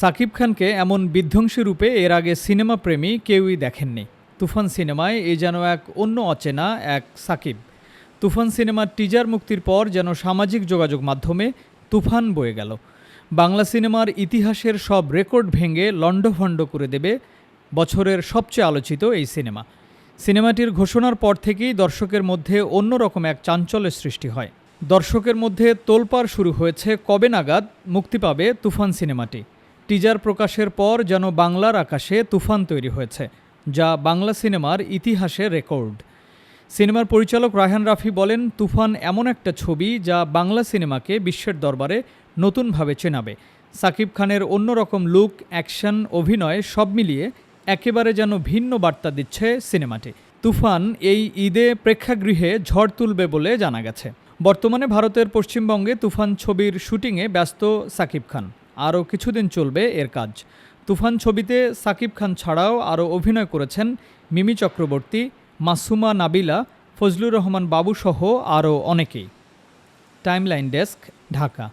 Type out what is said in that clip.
সাকিব খানকে এমন বিধ্বংসী রূপে এর আগে সিনেমা প্রেমী কেউই দেখেননি। তুফান সিনেমায় এই যেন এক অন্য অচেনা এক সাকিব। তুফান সিনেমার টিজার মুক্তির পর যেন সামাজিক যোগাযোগ মাধ্যমে তুফান বয়ে গেল। বাংলা সিনেমার ইতিহাসের সব রেকর্ড ভেঙে লণ্ডভণ্ড করে দেবে বছরের সবচেয়ে আলোচিত এই সিনেমা। সিনেমাটির ঘোষণার পর থেকেই দর্শকের মধ্যে অন্যরকম এক চাঞ্চল্যের সৃষ্টি হয়। দর্শকের মধ্যে তোলপাড় শুরু হয়েছে কবে নাগাদ মুক্তি পাবে তুফান সিনেমাটি। টিজার প্রকাশের পর যেন বাংলার আকাশে তুফান তৈরি হয়েছে, যা বাংলা সিনেমার ইতিহাসে রেকর্ড। সিনেমার পরিচালক রায়হান রাফি বলেন, তুফান এমন একটা ছবি যা বাংলা সিনেমাকে বিশ্বের দরবারে নতুনভাবে চেনাবে। সাকিব খানের অন্যরকম লুক, অ্যাকশন, অভিনয় সব মিলিয়ে একেবারে যেন ভিন্ন বার্তা দিচ্ছে সিনেমাটি। তুফান এই ঈদে প্রেক্ষাগৃহে ঝড় তুলবে বলে জানা গেছে। বর্তমানে ভারতের পশ্চিমবঙ্গে তুফান ছবির শুটিংয়ে ব্যস্ত সাকিব খান। আরও কিছুদিন চলবে এর কাজ। তুফান ছবিতে সাকিব খান ছাড়াও আরও অভিনয় করেছেন মিমি চক্রবর্তী, মাসুমা নাবিলা, ফজলুর রহমান বাবুসহ আরও অনেকেই। Timeline desk, Dhaka.